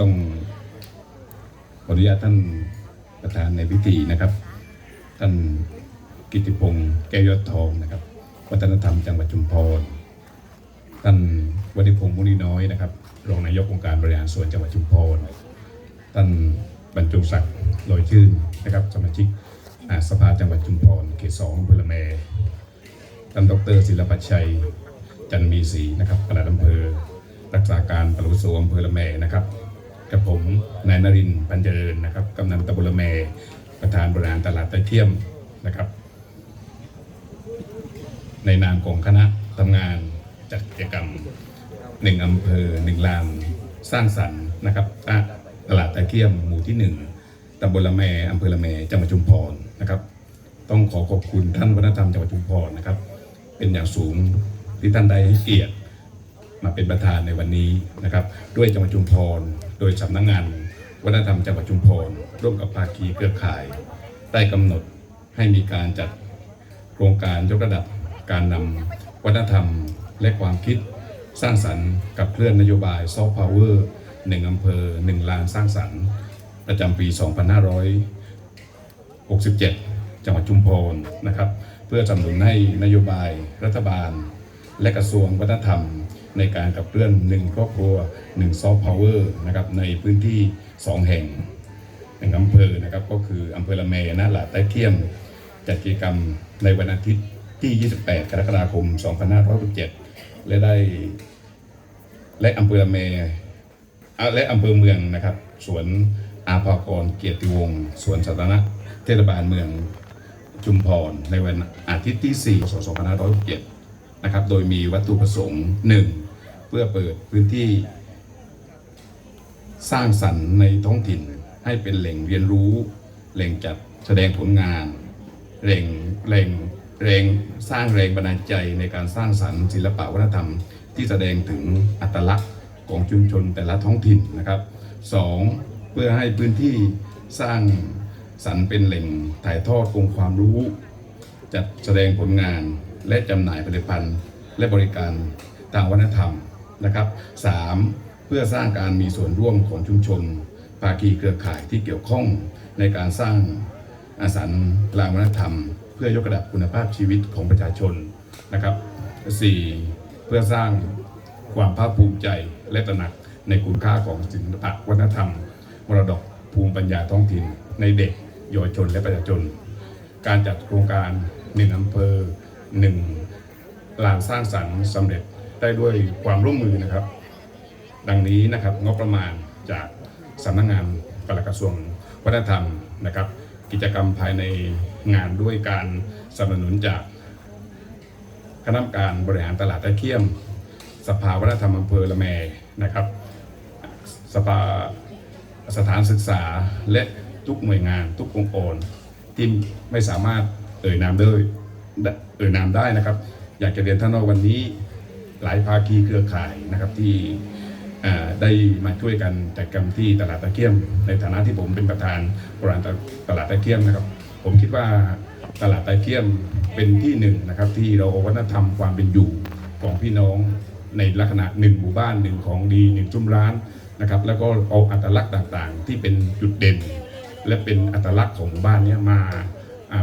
ต้องขออนุญาตท่านประธานในพิธีนะครับ ท่านกิติพงศ์แก้วยอดทองนะครับ วัฒนธรรมจังหวัดชุมพร ท่านวันิพงศ์มุนีน้อยนะครับรองนายกองค์การบริหารส่วนจังหวัดชุมพร ท่านบรรจุศักดิ์ลอยชื่นนะครับสมาชิกสภาจังหวัดชุมพรเขตสองอำเภอละแมท่านดรศิลปชัย จันมีศรีนะครับปลัดอำเภอรักษาการปลัดอุโสอำเภอละแมนะครับ กับผมนายนรินทร์ปัญเจริญนะครับกำนันตำบลละแมประธานบริหารตลาดต้เทียมนะครับ ในนามของคณะทำงานจัดกิจกรรมหนึ่งอำเภอหนึ่งลานสร้างสรรค์นะครับตลาดต้เทียมหมู่ที่หนึ่งตำบลละแมอำเภอละแมจังหวัดชุมพรนะครับ ต้องขอขอบคุณท่านวัฒนธรรมจังหวัดชุมพรนะครับ เป็นอย่างสูงที่ท่านได้ให้เกียรติ มาเป็นประธานในวันนี้นะครับ ด้วยจังหวัดชุมพร โดยสำนักงานวัฒนธรรมจังหวัดชุมพร ร่วมกับภาคีเครือข่าย ได้กำหนดให้มีการจัดโครงการยกระดับการนำวัฒนธรรมและความคิดสร้างสรรค์กับเคลื่อนนโยบายซอฟต์พาวเวอร์หนึ่งอำเภอหนึ่งลานสร้างสรรค์ ประจำปี 2567 จังหวัดชุมพรนะครับ เพื่อสนับสนุนให้นโยบายรัฐบาล และกระทรวงวัฒนธรรม ในการขับเคลื่อนหนึ่งครอบครัวหนึ่งซอฟต์พาวเวอร์นะครับในพื้นที่ 2 แห่งหนึ่งอำเภอนะครับก็คืออำเภอละแมนาหลาดใต้เทียมจัดกิจกรรมในวันอาทิตย์ที่ 28 กรกฎาคม 2567 และได้และอำเภอละแม่และอำเภอเมืองนะครับสวนอาภากรเกียรติวงศ์สวนสาธารณะเทศบาลเมืองชุมพรในวันอาทิตย์ที่ 4 2567 นะครับ โดยมีวัตถุประสงค์ 1. เพื่อเปิดพื้นที่ สร้างสรรค์ในท้องถิ่นให้เป็นแหล่งเรียนรู้แหล่งจัดแสดงผลงานแหล่งแหล่งแรงสร้างแรงบันดาลใจในการสร้างสรรค์ศิลปะวัฒนธรรม ที่แสดงถึงอัตลักษณ์ของชุมชนแต่ละท้องถิ่นนะครับสองเพื่อให้พื้นที่สร้างสรรค์เป็นแหล่งถ่ายทอดองค์ความรู้ จัดแสดงผลงานและจำหน่ายผลิตภัณฑ์ และบริการทางวัฒนธรรม นะครับ 3. เพื่อสร้างการมีส่วนร่วมของชุมชน ภาคีเครือข่ายที่เกี่ยวข้องในการสร้างอาสรรลางวัฒนธรรม เพื่อยกระดับคุณภาพชีวิตของประชาชนนะครับ 4. เพื่อสร้างความภาคภูมิใจและตระหนักในคุณค่าของศิลปะวัฒนธรรม มรดกภูมิปัญญาท้องถิ่น ในเด็กเยาวชนและประชาชน การจัดโครงการหนึ่งอำเภอหนึ่งลานสร้างสรรค์สำเร็จ ได้ด้วยความร่วมมือนะครับ ดังนี้นะครับงบประมาณจากสำนักงานปลัดกระทรวงวัฒนธรรมนะครับ กิจกรรมภายในงานด้วยการสนับสนุนจากคณะกรรมการบริหารตลาดตะเคียม สภาวัฒนธรรมอำเภอละแมนะครับ สภาสถานศึกษาและทุกหน่วยงานทุกองค์กรที่ไม่สามารถเอ่ยนามได้เอ่ยนามได้นะครับ อยากจะเรียนท่านว่าวันนี้ หลายภาคีเครือข่ายนะครับที่ได้มาช่วยกันจัดกรรมที่ตลาดตะเกียม ในฐานะที่ผมเป็นประธานบริหารตลาดตะเกียมนะครับ ผมคิดว่าตลาดตะเกียมเป็นที่หนึ่งนะครับ ที่เราเอาวัฒนธรรมความเป็นอยู่ของพี่น้องในลักษณะหนึ่งหมู่บ้านหนึ่งของดีหนึ่งซุ้มร้านนะครับ แล้วก็เอาอัตลักษณ์ต่างๆ ที่เป็นจุดเด่น และเป็นอัตลักษณ์ของหมู่บ้านนี้มา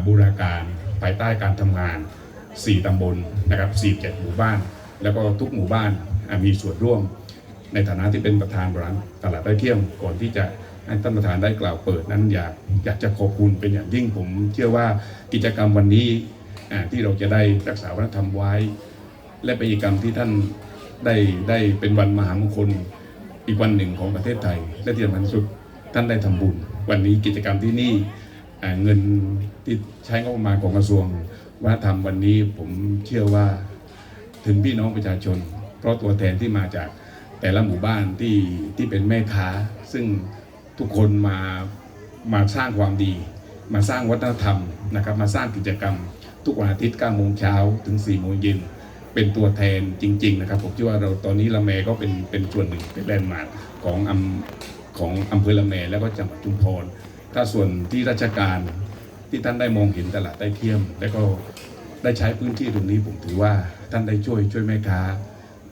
บูรณาการภายใต้การทำงาน 4ตำบลนะครับ4 7 หมู่บ้าน แล้วก็ทุกหมู่บ้านมีส่วนร่วม ในฐานะที่เป็นประธานบริหารตลาดใต้เที่ยมก่อนที่จะให้ท่านประธานได้กล่าวเปิดนั้นอยากอยากจะขอบคุณเป็นอย่างยิ่งผม เชื่อว่ากิจกรรมวันนี้ที่เราจะได้รักษาวัฒนธรรมไว้ และเป็นกิจกรรมที่ท่านได้ได้เป็นวันมหามงคลอีกวันหนึ่งของประเทศไทย และที่สำคัญสุดท่านได้ทำบุญ วันนี้กิจกรรมที่นี่เงินที่ใช้งบประมาณของกระทรวงวัฒนธรรมวันนี้ผมเชื่อว่า ถึงพี่น้องประชาชน เพราะตัวแทนที่มาจากแต่ละหมู่บ้านที่ที่เป็นแม่ค้า ซึ่งทุกคนมามาสร้างความดี มาสร้างวัฒนธรรมนะครับ มาสร้างกิจกรรม ทุกวันอาทิตย์9โมงเช้าถึง4โมงเย็นเป็นตัวแทนจริง ๆ นะครับผมคิดว่าเราตอนนี้ละแมก็เป็นเป็นส่วนหนึ่งเป็นแลนด์มาร์คของอำของอำเภอละแมแล้วก็จังหวัดชุมพรถ้าส่วนที่ราชการที่ท่านได้มองเห็นตลาดใต้เทียม แล้วก็ได้ใช้พื้นที่ตรงนี้ผมถือว่า ท่านได้ช่วยช่วยแม่ค้า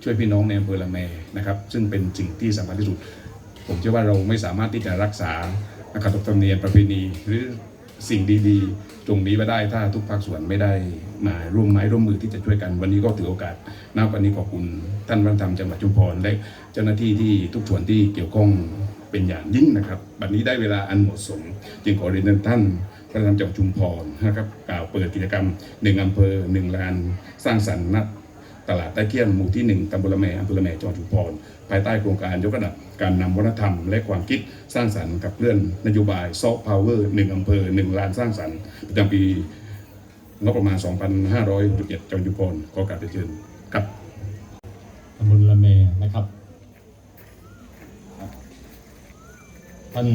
ช่วยพี่น้องในอำเภอละแมนะครับซึ่งเป็นสิ่งที่สำคัญที่สุด ผมเชื่อว่าเราไม่สามารถที่จะรักษาขนบธรรมเนียมประเพณีหรือสิ่งดีๆ ตรงนี้ไว้ได้ถ้าทุกภาคส่วนไม่ได้มาร่วมไม้ร่วมมือที่จะช่วยกัน วันนี้ก็ถือโอกาสนับวันนี้ขอบคุณท่านวัฒนธรรมจังหวัดชุมพรและเจ้าหน้าที่ที่ทุกส่วนที่เกี่ยวข้องเป็นอย่างยิ่งนะครับ บัดนี้ได้เวลาอันเหมาะสม จึงขอเรียนท่าน วัฒนธรรมจังหวัดชุมพรนะครับกล่าวเปิดกิจกรรมหนึ่งอำเภอหนึ่งลานสร้างสรรค์ณตลาดใต้เคียมหมู่ที่หนึ่งตำบลละแมอำเภอละแมจังหวัดชุมพรภายใต้โครงการยกระดับการนำวัฒนธรรม และความคิดสร้างสรรค์กับเพื่อนนโยบายซอฟต์พาวเวอร์หนึ่งอำเภอหนึ่งลานสร้างสรรค์ประจำปีงบประมาณ 2,567จังหวัดชุมพรขอกราบเรียนเชิญครับตำบลละเมนะครับท่าน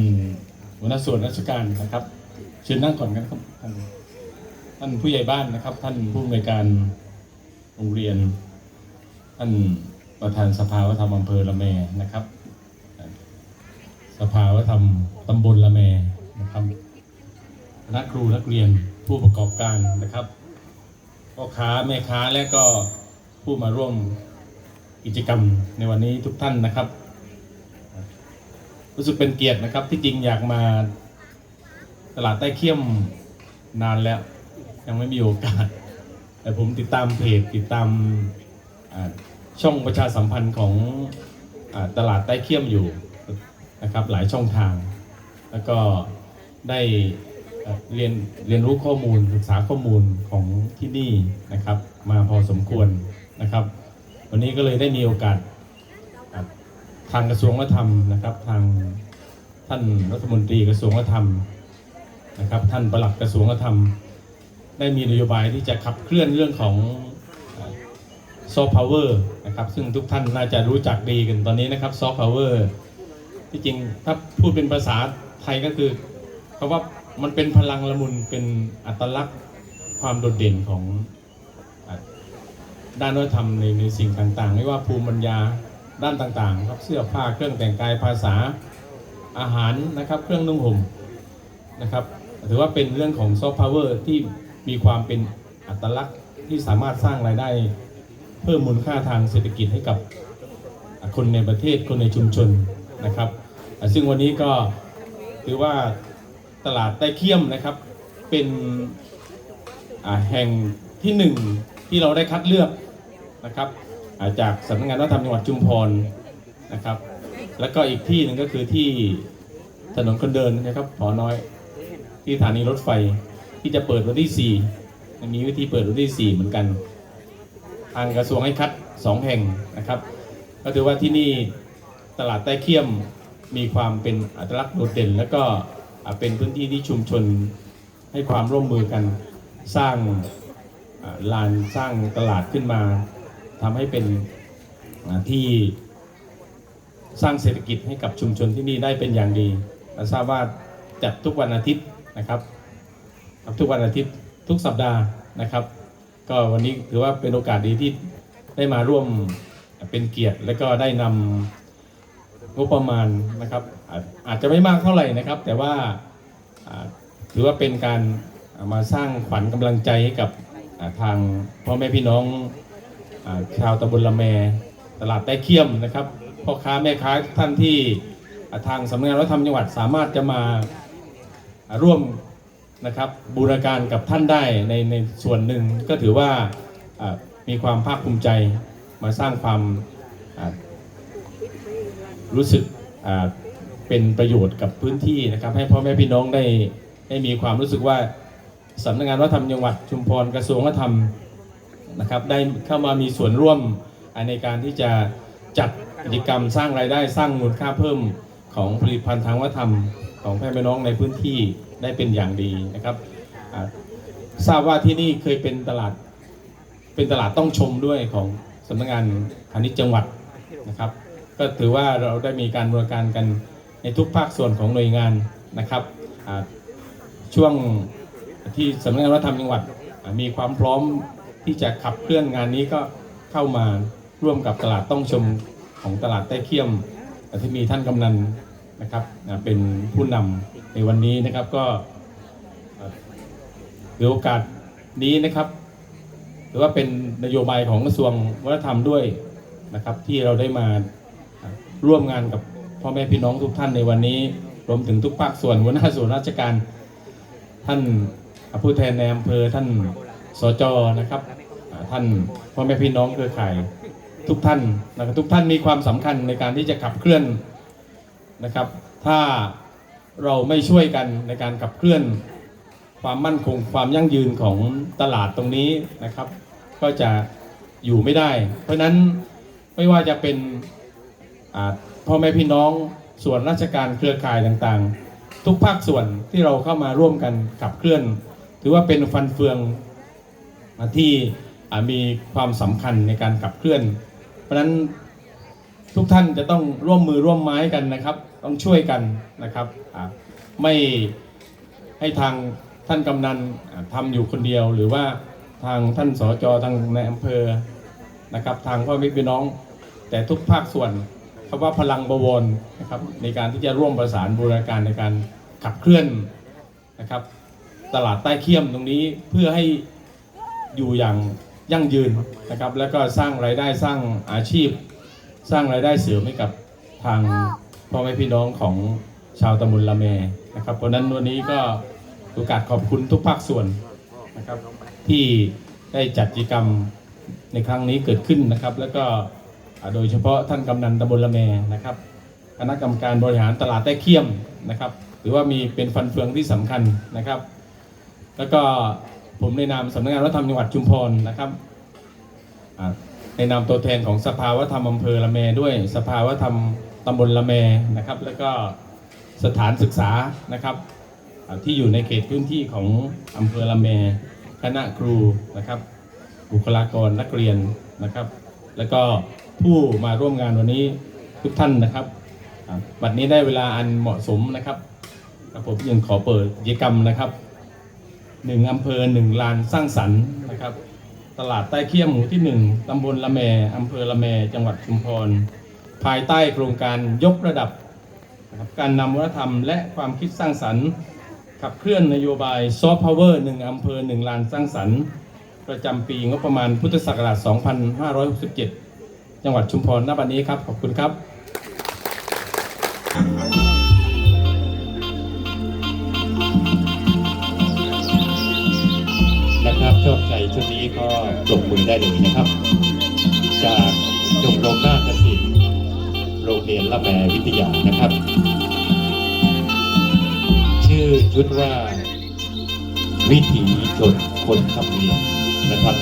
หัวหน้าส่วนราชการนะครับ เชิญนั่งก่อนกันครับท่านท่านผู้ใหญ่บ้านนะครับ ท่านผู้อำนวยการโรงเรียน ท่านประธานสภาวัฒนธรรมอำเภอละเมนะครับ สภาวัฒนธรรมตำบลละเมนะครับคณะครูนักเรียนผู้ประกอบการนะครับพ่อค้าแม่ค้าและก็ผู้มาร่วมกิจกรรมในวันนี้ทุกท่านนะครับ รู้สึกเป็นเกียรตินะครับที่จริงอยากมา ตลาดใต้เขี้ยมนานแล้ว ยังไม่มีโอกาส แต่ผมติดตามเพจติดตามช่องประชาสัมพันธ์ของอตลาดใต้เขี้ยมอยู่นะครับหลายช่องทาง แล้วก็ได้เรียนเรียนรู้ข้อมูลศึกษาข้อมูลของที่นี่นะครับ มาพอสมควรนะครับ วันนี้ก็เลยได้มีโอกาสทางกระทรวงวัฒนธรรมนะครับ ทางท่านรัฐมนตรีกระทรวงวัฒนธรรม นะครับท่านปลัดกระทรวงวัฒนธรรม ได้มีนโยบายที่จะขับเคลื่อนเรื่องของซอฟต์พาวเวอร์นะครับซึ่งทุกท่านน่าจะรู้จักดีกันตอนนี้นะครับซอฟต์พาวเวอร์ที่จริงถ้าพูดเป็นภาษาไทยก็คือคำว่ามันเป็นพลังละมุนเป็นอัตลักษณ์ความโดดเด่นของด้านวัฒนธรรมในในสิ่งต่างๆ ไม่ว่าภูมิปัญญาด้านต่างๆครับเสื้อผ้าเครื่องแต่งกายภาษาอาหารนะครับ เครื่องนุ่งห่มนะครับ ถือว่าเป็นเรื่องของซอฟต์พาวเวอร์ที่มีความเป็นอัตลักษณ์ที่สามารถสร้างรายได้ เพิ่มมูลค่าทางเศรษฐกิจให้กับคนในประเทศคนในชุมชนนะครับ ซึ่งวันนี้ก็ถือว่าตลาดใต้เขี้ยมนะครับเป็นแห่งที่หนึ่งที่เราได้คัดเลือกนะครับาจากสำนักงานวัฒนธรรมจังหวัดชุมพรนะครับ แล้วก็อีกที่หนึ่งก็คือที่ถนนคนเดินนะครับหอน้อย ที่สถานีรถไฟที่จะเปิดวันที่4มีวิธีเปิดวันที่4เหมือนกัน ทางกระทรวงให้คัด 2 แห่งนะครับ ก็ถือว่าที่นี่ตลาดใต้เขี้ยมมีความเป็นอัตลักษณ์โดดเด่น แล้วก็เป็นพื้นที่ที่ชุมชนให้ความร่วมมือกันสร้างลานสร้างตลาดขึ้นมาทำให้เป็นที่สร้างเศรษฐกิจให้กับชุมชนที่นี่ได้เป็นอย่างดีทราบว่าจัดทุกวันอาทิตย์ นะครับทุกวันอาทิตย์ทุกสัปดาห์นะครับ ก็วันนี้ถือว่าเป็นโอกาสดีที่ได้มาร่วมเป็นเกียรติ และก็ได้นำงบประมาณนะครับ อาจอาจจะไม่มากเท่าไหร่นะครับ แต่ว่าถือว่าเป็นการมาสร้างขวัญกำลังใจให้กับทางพ่อแม่พี่น้องอชาวตำบลละแม ตลาดใต้เขี้ยมนะครับพ่อค้าแม่ค้าท่านที่ทางสำนักงานวัฒนธรรมจังหวัดสามารถจะมา ร่วมนะครับบูรณาการกับท่านได้ในในส่วนหนึ่งก็ถือว่ามีความภาคภูมิใจมาสร้างความรู้สึกเป็นประโยชน์กับพื้นที่นะครับ ให้พ่อแม่พี่น้องได้ได้มีความรู้สึกว่าสำนักงานวัฒนธรรมจังหวัดชุมพรกระทรวงวัฒนธรรมนะครับได้เข้ามามีส่วนร่วมในการที่จะจัดกิจกรรมสร้างรายได้สร้างมูลค่าเพิ่มของผลิตภัณฑ์ทางวัฒนธรรม ของพ่แม่พี่น้องในพื้นที่ได้เป็นอย่างดีนะครับทราบว่าที่นี่เคยเป็นตลาดเป็นตลาดต้องชมด้วยของสำนักงานพาณิชย์จังหวัดนะครับ ก็ถือว่าเราได้มีการบริการกันในทุกภาคส่วนของหน่วยงานนะครับช่วงที่สำนักงานวัฒนธรรมจังหวัดมีความพร้อมที่จะขับเคลื่อนงานนี้ก็เข้ามาร่วมกับตลาดต้องชมของตลาดใต้เขี้ยมที่มีท่านกำนัน นะครับเป็นผู้นำในวันนี้นะครับก็อ่าถือโอกาสนี้นะครับ หรือว่าเป็นนโยบายของกระทรวงวัฒนธรรมด้วยนะครับ ที่เราได้มาร่วมงานกับพ่อแม่พี่น้องทุกท่านในวันนี้ รวมถึงทุกภาคส่วนหัวหน้าส่วนราชการ ท่านผู้แทนในอำเภอท่านสจนะครับท่านพ่อแม่พี่น้องเครือข่ายทุกท่านนะครับทุกท่านมีความสำคัญในการที่จะขับเคลื่อน นะครับ ถ้าเราไม่ช่วยกันในการขับเคลื่อนความมั่นคงความยั่งยืนของตลาดตรงนี้นะครับ ก็จะอยู่ไม่ได้ เพราะนั้นไม่ว่าจะเป็นพ่อแม่พี่น้องส่วนราชการเครือข่ายต่างๆ ทุกภาคส่วนที่เราเข้ามาร่วมกันขับเคลื่อน ถือว่าเป็นฟันเฟืองที่มีความสำคัญในการขับเคลื่อน เพราะนั้นทุกท่านจะต้องร่วมมือร่วมไม้กันนะครับ ต้องช่วยกันนะครับไม่ให้ทางท่านกำนันอ่าทำอยู่คนเดียว หรือว่าทางท่านสจทางในอำเภอนะครับ ทางพ่อแม่พี่น้อง แต่ทุกภาคส่วนคำว่าพลังบวรนะครับในการที่จะร่วมประสานบูรณาการในการขับเคลื่อนนะครับตลาดใต้เขียมตรงนี้เพื่อให้อยู่อย่างยั่งยืนนะครับ แล้วก็สร้างรายได้สร้างอาชีพ สร้างรายได้เสริมให้กับทาง พ่อแม่พี่น้องของชาวตำบลละแมนะครับ เพราะนั้นวันนี้ก็โอกาสขอบคุณทุกภาคส่วนนะครับ ที่ได้จัดกิจกรรมในครั้งนี้เกิดขึ้นนะครับ แล้วก็โดยเฉพาะท่านกำนันตำบลละแมนะครับคณะกรรมการบริหารตลาดใต้เขี้ยมนะครับหรือว่ามีเป็นฟันเฟืองที่สำคัญนะครับ แล้วก็ผมในนามสำนักงานวัฒนธรรมจังหวัดชุมพรนะครับในนามตัวแทนของสภาวัฒนธรรมอำเภอละแมด้วย สภาวัฒนธรรม ตำบลละแมนะครับ แล้วก็สถานศึกษานะครับ ที่อยู่ในเขตพื้นที่ของอำเภอละแมคณะครูนะครับ บุคลากรนักเรียนนะครับ แล้วก็ผู้มาร่วมงานวันนี้ทุกท่านนะครับบัดนี้ได้เวลาอันเหมาะสมนะครับครับผมยังขอเปิดกิจกรรมนะครับหนึ่งอำเภอหนึ่งลานสร้างสรรค์นะครับ ตลาดใต้เขี้ยมหมู่ที่หนึ่งตำบลละแมอำเภอละแมจังหวัดชุมพร ภายใต้โครงการยกระดับบการนำวัฒนธรรมและความคิดสร้างสรรค์ ขับเคลื่อนนโยบายซอฟต์พาวเวอร์หนึ่งอำเภอหนึ่งลานสร้างสรรค์ ประจำปีงบประมาณพุทธศักราช 2567 จังหวัดชุมพรณบัดนี้ครับ ขอบคุณครับนะครับชอบใจชุดนี้ก็ปรบมือได้เลยนะครับ จากชมรมนาฏศิลป์ โรงเรียนละแมวิทยานะครับ ชื่อชุดว่า วิถีชนคนทำเนียนนะครับ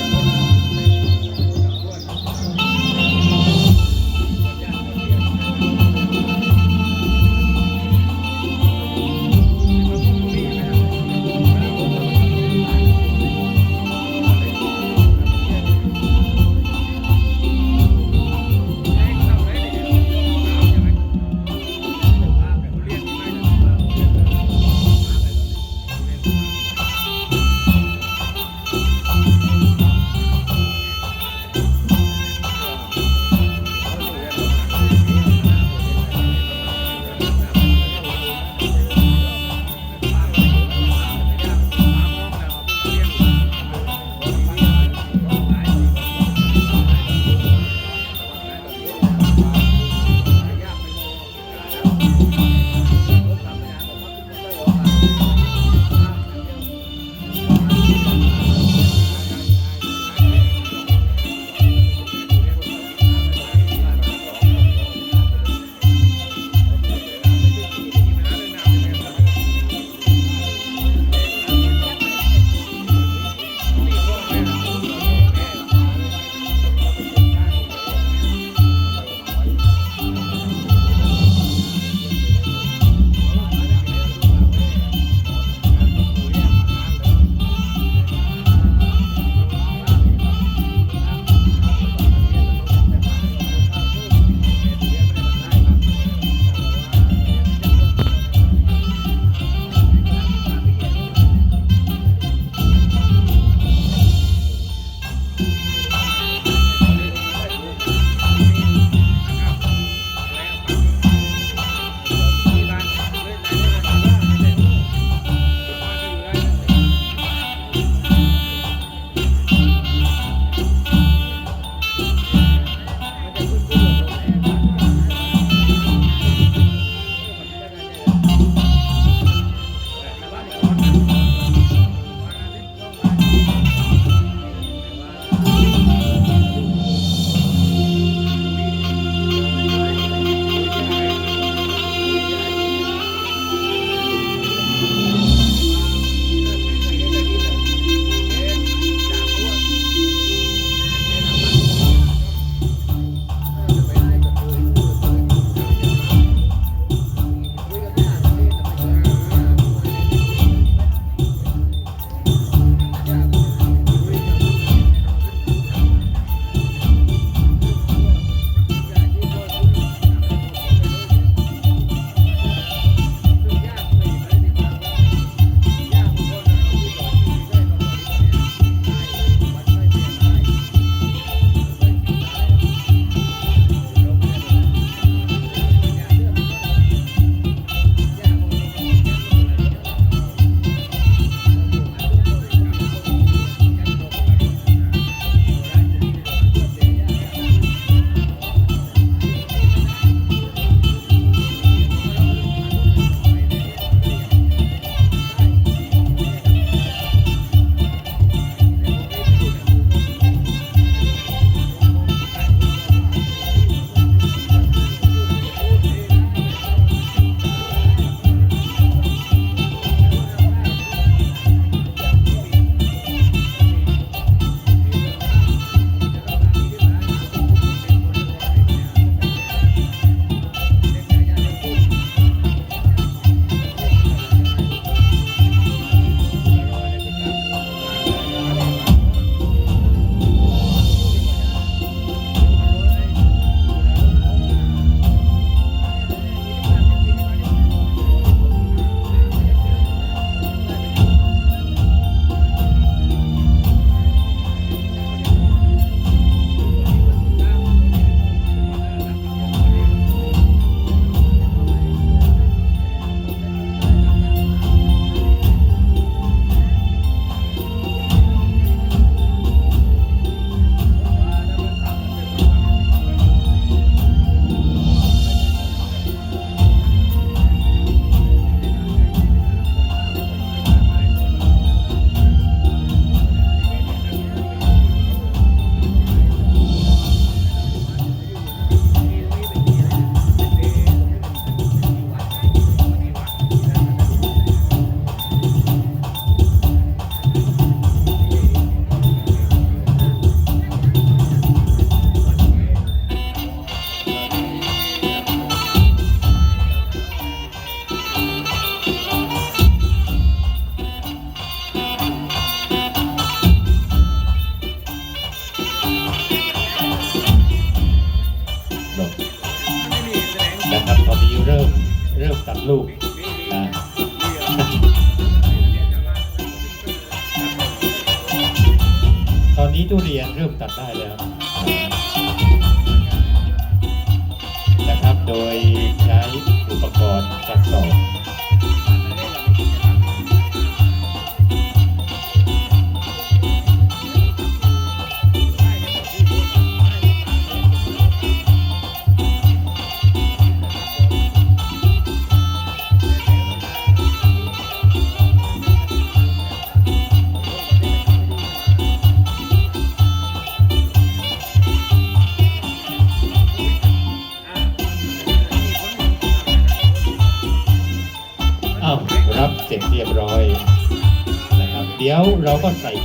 แล้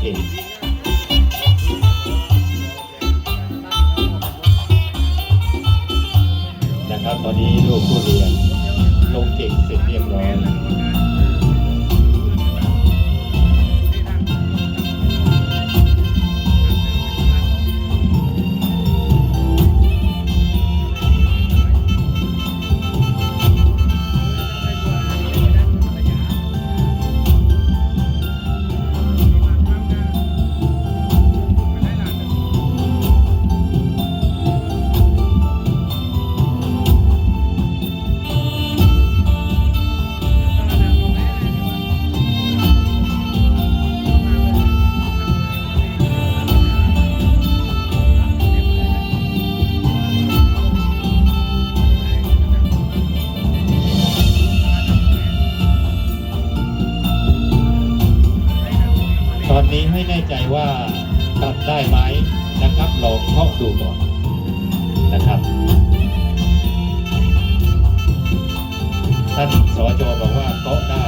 ว่าทำได้ไหมนะครับลองท่องดูก่อนนะครับท่านสจบอกว่าก็ได้